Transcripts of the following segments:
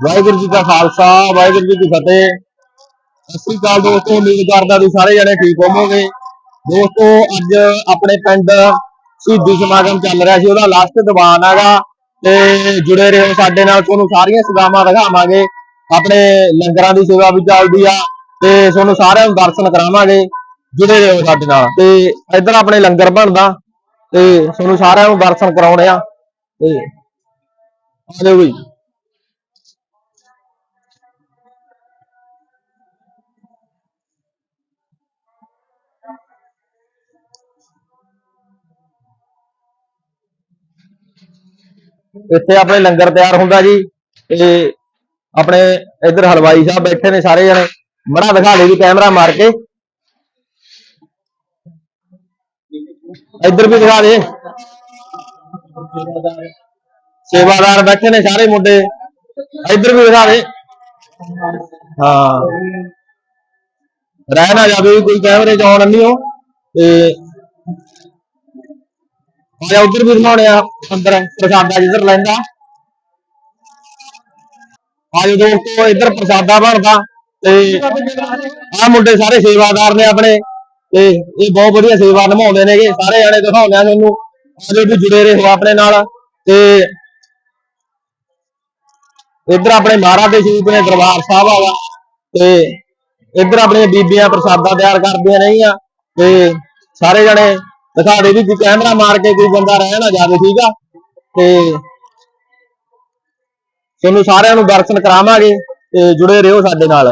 ਵਾਹਿਗੁਰੂ ਜੀ ਦਾ ਖਾਲਸਾ, ਵਾਹਿਗੁਰੂ ਜੀ ਕੀ ਫਤਿਹ। ਸਤਿ ਸ੍ਰੀ ਅਕਾਲ ਦੋਸਤੋ, ਉਮੀਦ ਕਰਦਾ ਵੀ ਸਾਰੇ ਜਣੇ ਠੀਕ ਹੋਵੋਗੇ। ਦੋਸਤੋ, ਅੱਜ ਆਪਣੇ ਪਿੰਡ ਸ਼ਹੀਦੀ ਸਮਾਗਮ ਚੱਲ ਰਿਹਾ ਸੀ, ਉਹਦਾ ਲਾਸਟ ਦੀਵਾਨ ਹੈਗਾ। ਤੇ ਜੁੜੇ ਰਹੋ ਸਾਡੇ ਨਾਲ, ਤੁਹਾਨੂੰ ਸਾਰੀਆਂ ਸੇਵਾਵਾਂ ਦਿਖਾਵਾਂਗੇ। ਆਪਣੇ ਲੰਗਰਾਂ ਦੀ ਸੇਵਾ ਵੀ ਚੱਲਦੀ ਆ, ਤੇ ਤੁਹਾਨੂੰ ਸਾਰਿਆਂ ਨੂੰ ਦਰਸ਼ਨ ਕਰਾਵਾਂਗੇ। ਜੁੜੇ ਰਹੋ ਸਾਡੇ ਨਾਲ। ਤੇ ਇੱਧਰ ਆਪਣੇ ਲੰਗਰ ਬਣਦਾ, ਤੇ ਤੁਹਾਨੂੰ ਸਾਰਿਆਂ ਨੂੰ ਦਰਸ਼ਨ ਕਰਾਉਣੇ ਆ। ਤੇ ਆ ਵੀ ਇੱਥੇ ਆਪਣੇ ਲੰਗਰ ਤਿਆਰ ਹੁੰਦਾ ਜੀ। ਤੇ ਆਪਣੇ ਇੱਧਰ ਹਲਵਾਈ ਸਾਹਿਬ ਬੈਠੇ ਨੇ ਸਾਰੇ ਜਣੇ। ਮੜਾ ਦਿਖਾ ਦੇ ਜੀ ਕੈਮਰਾ ਮਾਰ ਕੇ। ਇੱਧਰ ਵੀ ਦਿਖਾ ਦੇ। ਸੇਵਾਦਾਰ ਬੈਠੇ ਨੇ ਸਾਰੇ ਮੁੰਡੇ। ਇੱਧਰ ਵੀ ਦਿਖਾ ਦੇ। ਹਾਂ। ਰਹਿ ਨਾ ਜਾਵੇ ਕੋਈ ਕੈਮਰੇ 'ਚ ਆਉਣ ਨਹੀਂ ਹੋ ਤੇ ਆ ਉਧਰ ਵੀ ਬਣਾਉਣੇ ਆ, ਅੰਦਰ ਪ੍ਰਸਾਦਾ ਜਿੱਧਰ ਲੈਂਦਾ। ਆਜੋ ਦੋਸਤੋ ਇੱਧਰ ਪ੍ਰਸਾਦਾ ਬਣਦਾ, ਤੇ ਆ ਮੁੰਡੇ ਸਾਰੇ ਸੇਵਾਦਾਰ ਨੇ ਆਪਣੇ, ਤੇ ਇਹ ਬਹੁਤ ਵਧੀਆ ਸੇਵਾ ਨਿਭਾਉਂਦੇ ਨੇਗੇ, ਸਾਰੇ ਜਾਣੇ ਦਿਖਾਉਂਦੇ ਆ ਤੁਹਾਨੂੰ। ਆਜੋ ਵੀ ਜੁੜੇ ਰਹੋ ਆਪਣੇ ਨਾਲ, ਤੇ ਇੱਧਰ ਆਪਣੇ ਮਹਾਰਾਜ ਦੇ ਸਰੂਪ ਨੇ ਦਰਬਾਰ ਸਾਹਿਬ ਆਵਾ ਤੇ ਇੱਧਰ ਆਪਣੀਆਂ ਬੀਬੀਆਂ ਪ੍ਰਸਾਦਾ ਤਿਆਰ ਕਰਦੀਆਂ ਨੇਗੀਆਂ ਤੇ ਸਾਰੇ ਜਣੇ ਦਿਖਾ ਦੇ ਵੀ ਕੋਈ ਕੈਮਰਾ ਮਾਰ ਕੇ ਕੋਈ ਬੰਦਾ ਰਹਿ ਨਾ ਜਾਵੇ, ਠੀਕ ਆ? ਤੇ ਤੁਹਾਨੂੰ ਸਾਰਿਆਂ ਨੂੰ ਦਰਸ਼ਨ ਕਰਾਵਾਂਗੇ ਤੇ ਜੁੜੇ ਰਹੋ ਸਾਡੇ ਨਾਲ।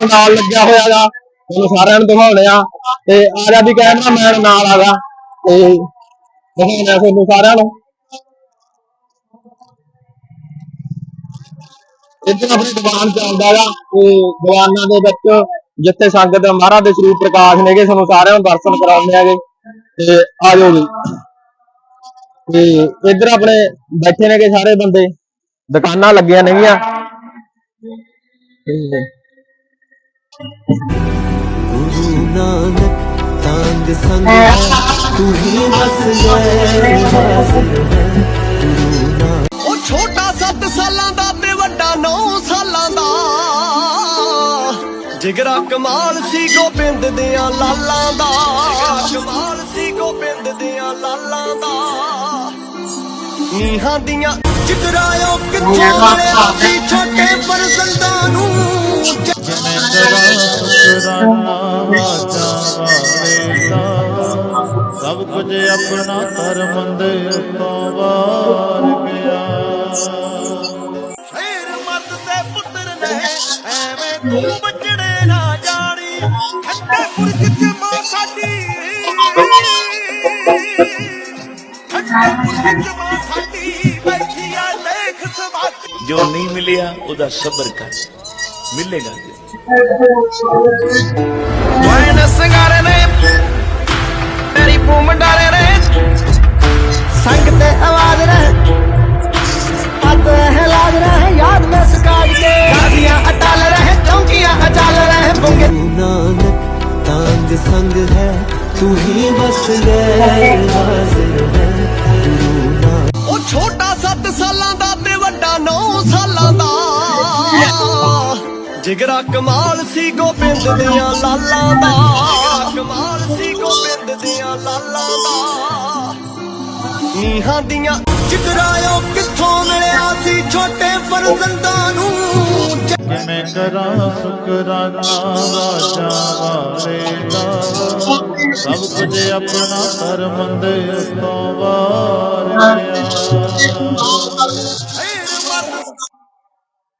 ਨਾਲ ਲੱਗਿਆ ਹੋਇਆਗਾ ਤੁਹਾਨੂੰ ਸਾਰਿਆਂ ਨੂੰ ਦਿਖਾਉਣੇ ਆ। ਤੇ ਆ ਜਾ ਵੀ ਕੈਮਰਾਮੈਨ ਨਾਲ ਆਗਾ ਤੇ ਦਿਖਾਉਣੇ ਤੁਹਾਨੂੰ ਸਾਰਿਆਂ ਨੂੰ। ਇੱਧਰ ਆਪਣੀ ਦੁਕਾਨ ਚੱਲਦਾ ਗਾ ਤੇ ਦੁਕਾਨਾਂ ਦੇ ਵਿੱਚ ਜਿੱਥੇ ਸੰਗਤ ਮਹਾਰਾਜ ਦੇ ਸਰੂਪ ਪ੍ਰਕਾਸ਼ ਨੇਗੇ ਤੁਹਾਨੂੰ ਸਾਰਿਆਂ ਨੂੰ ਦਰਸ਼ਨ ਕਰਾਉਂਦੇ ਆਗੇ ਤੇ ਆ ਜਾਓ ਜੀ। ਤੇ ਇੱਧਰ ਆਪਣੇ ਬੈਠੇ ਨੇਗੇ ਸਾਰੇ ਬੰਦੇ। ਦੁਕਾਨਾਂ ਲੱਗੀਆਂ ਨੇਗੀਆਂ। ਤੇ ਗੁਰੂ ਨਾਨਕ ਤਾਂਗ ਸੰਗ ਹੈ ਤੂੰ ਹੀ ਬਸ ਗਏ। ਹਾਜ਼ਰ ਹੈ ਗੁਰੂ ਨਾਨਕ ਉਹ ਛੋਟਾ 7 ਸਾਲਾਂ ਦਾ ਤੇ ਵੱਡਾ 9 ਸਾਲਾਂ ਦਾ। ਜਿਗਰਾ ਕਮਾਲ ਸੀ ਗੋਬਿੰਦ ਦਿਆਂ ਲਾਲਾਂ ਦਾ। ਕਮਾਲ ਸੀ ਗੋਬਿੰਦ ਦਿਆਂ ਲਾਲਾਂ ਦਾ ਨੀਹਾਂ ਦੀਆਂ ਜਿਗਰਾਇਓ ਕਿੱਥੋਂ ਮਿਲਿਆ ਸੀ ਛੋਟੇ ਪਰਸੰਦਾਂ ਨੂੰ ਜਿਵੇਂ ਤੇਰਾ ਸ਼ੁਕਰਾਨਾ ਵਾਜਾ ਵਾਰੇਗਾ ਸਭ ਕੁਝ ਆਪਣਾ ਧਰਮ ਦੇ ਉੱਤੋਂ ਵਾਰ ਗਿਆ। ਸ਼ੇਰ ਮਰਦ ਦੇ ਪੁੱਤਰ ਨੇ ਐਵੇਂ ਤੂੰ ਬਚੜੇ ਨਾ ਜਾਣੀ। ਠੰਡੇ ਪੁਰਖ ਚ ਮਾਂ ਸਾਡੀ। ਠੰਡੇ ਪੁਰਖ ਚ ਸਵਾਤੀ ਜੋ ਨਹੀਂ ਮਿਲਿਆ ਉਹਦਾ ਸਬਰ ਕਰ ਮਿਲੇਗਾ ਵੈਨ ਸੰਗਾਰੇ ਨੇ ਤੇਰੀ ਪੂਮ ਡਾਰੇ ਨੇ ਸੰਗ ਤੇ ਆਵਾਜ਼ ਰਹੇ ਪਤ ਹਲਾਦ ਰਹੇ ਯਾਦ ਮੈਂ ਸਕਾਜ ਕੇ ਗਾਦੀਆਂ ਅਟਲ ਰਹੇ ਚੌਂਕੀਆਂ ਅਚਲ ਰਹੇ ਬੁੰਗੇ ਗੁਰੂ ਨਾਨਕ ਤਾਂਗ ਸੰਗ ਹੈ ਜਿਗਰਾ ਕਮਾਲ ਸੀ ਗੋਬਿੰਦ ਦੀਆਂ ਲਾਲਾਂ ਦਾ। ਕਮਾਲ ਸੀ ਗੋਬਿੰਦ ਦੀਆਂ ਲਾਲਾਂ ਦਾ। ਨੀਹਾਂ ਦੀਆਂ ਜਿਗਰਾਇਓ ਕਿੱਥੋਂ ਮਿਲਿਆ ਸੀ ਛੋਟੇ ਫਰਜ਼ੰਦਾਂ ਨੂੰ? ਜਿਵੇਂ ਕਰਾਂ ਸ਼ੁਕਰਾਨਾ ਵਾਜਾ ਵਾਰੇਗਾ ਸਭ ਕੁਝ ਆਪਣਾ ਧਰਮ ਦੇ ਉੱਤੋਂ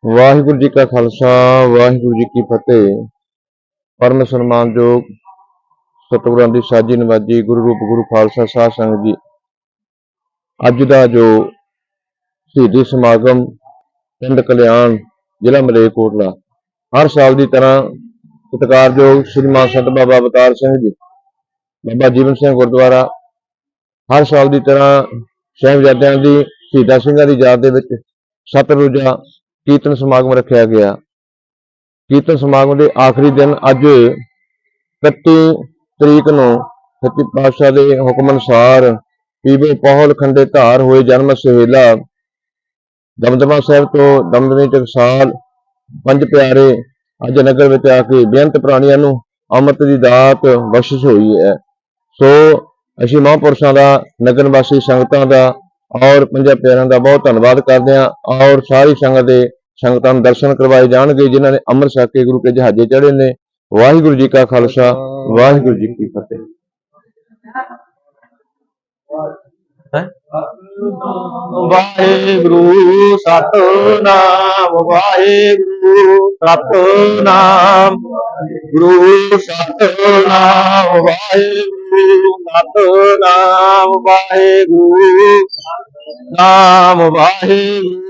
ਵਾਹਿਗੁਰੂ ਜੀ ਕਾ ਖਾਲਸਾ, ਵਾਹਿਗੁਰੂ ਜੀ ਕੀ ਫਤਿਹ। ਪਰਮ ਸਨਮਾਨਯੋਗ ਸਤਿਗੁਰਾਂ ਦੀ ਸਾਜੀ ਨਵਾਜੀ ਗੁਰੂ ਰੂਪ ਗੁਰੂ ਖਾਲਸਾ ਸਾਧ ਸੰਗਤ ਜੀ। ਅੱਜ ਦਾ ਜੋ ਸ਼ਹੀਦੀ ਸਮਾਗਮ ਪਿੰਡ ਕਲਿਆਣ, ਜ਼ਿਲ੍ਹਾ ਮਲੇਰਕੋਟਲਾ, ਹਰ ਸਾਲ ਦੀ ਤਰ੍ਹਾਂ ਸਤਿਕਾਰਯੋਗ ਸ੍ਰੀ ਮਾਨ ਸੰਤ ਬਾਬਾ ਅਵਤਾਰ ਸਿੰਘ ਜੀ, ਬਾਬਾ ਜੀਵਨ ਸਿੰਘ ਗੁਰਦੁਆਰਾ, ਹਰ ਸਾਲ ਦੀ ਤਰ੍ਹਾਂ ਸਾਹਿਬਜ਼ਾਦਿਆਂ ਦੀ, ਸ਼ਹੀਦਾਂ ਸਿੰਘਾਂ ਦੀ ਯਾਦ ਦੇ ਵਿੱਚ ਸਤ ਸਤਿਰੋਜਾ ਕੀਰਤਨ ਸਮਾਗਮ ਰੱਖਿਆ ਗਿਆ। ਕੀਰਤਨ ਸਮਾਗਮ ਦੇ ਆਖਰੀ ਦਿਨ ਅੱਜ 31 ਤਰੀਕ ਨੂੰ ਸੱਚੇ ਪਾਤਸ਼ਾਹ ਦੇ ਹੁਕਮ ਅਨੁਸਾਰ ਪੀਵੇ ਪਹੁਲ ਖੰਡੇ ਧਾਰ ਹੋਏ ਜਨਮ ਸਹੇਲਾ ਦਮਦਮਾ ਸਾਹਿਬ ਤੋਂ ਦਮਦਮੀ ਟਕਸਾਲ ਪੰਜ ਪਿਆਰੇ ਅੱਜ ਨਗਰ ਵਿੱਚ ਆ ਕੇ ਬੇਅੰਤ ਪ੍ਰਾਣੀਆਂ ਨੂੰ ਅੰਮ੍ਰਿਤ ਦੀ ਦਾਤ ਬਖਸ਼ਿਸ਼ ਹੋਈ ਹੈ। ਸੋ ਅਸੀਂ ਮਹਾਂਪੁਰਸ਼ਾਂ ਦਾ, ਨਗਰ ਵਾਸੀ ਸੰਗਤਾਂ ਦਾ ਔਰ ਪੰਜਾਂ ਪਿਆਰਿਆਂ ਦਾ ਬਹੁਤ ਧੰਨਵਾਦ ਕਰਦੇ ਹਾਂ। ਔਰ ਸਾਰੀ ਸੰਗਤ ਦੇ ਸੰਗਤਾਂ ਨੂੰ ਦਰਸ਼ਨ ਕਰਵਾਏ ਜਾਣਗੇ, ਜਿਨ੍ਹਾਂ ਨੇ ਅੰਮ੍ਰਿਤ ਛਕ ਕੇ ਗੁਰੂ ਕੇ ਜਹਾਜ਼ੇ ਚੜੇ ਨੇ। ਵਾਹਿਗੁਰੂ ਜੀ ਕਾ ਖਾਲਸਾ, ਵਾਹਿਗੁਰੂ ਜੀ ਕੀ ਫਤਿਹ। ਵਾਹਿਗੁਰੂ ਸਤਨਾਮ ਵਾਹਿਗੁਰੂ ਸਤਨਾਮ। ਗੁਰੂ ਸਤਨਾਮ, ਵਾਹਿਗੁਰੂ ਸਤਨਾਮ, ਵਾਹਿਗੁਰੂ ਨਾਮ ਵਾਹਿਗੁਰੂ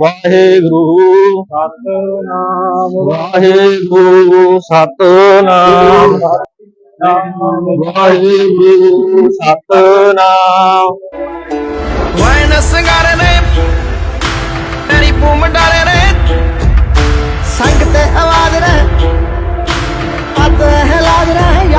ਵਾਹਿਗੁਰੂ। ਸਤਨਾਮ। ਵਾਹਿਗੁਰੂ ਸਤਨਾਮ। ਵਾਹਿਗੁਰੂ ਸਤਨਾਮ। ਵੈਨ ਸੰਗਾਰੇ ਨੇ ਤੇਰੀ ਪੂਮ ਡਾਰੇ ਨੇ। ਸੰਗ ਤੇ ਆਵਾਜ਼ ਰਹੇ ਪਤ ਹਿਲਾਜ ਰਹੇ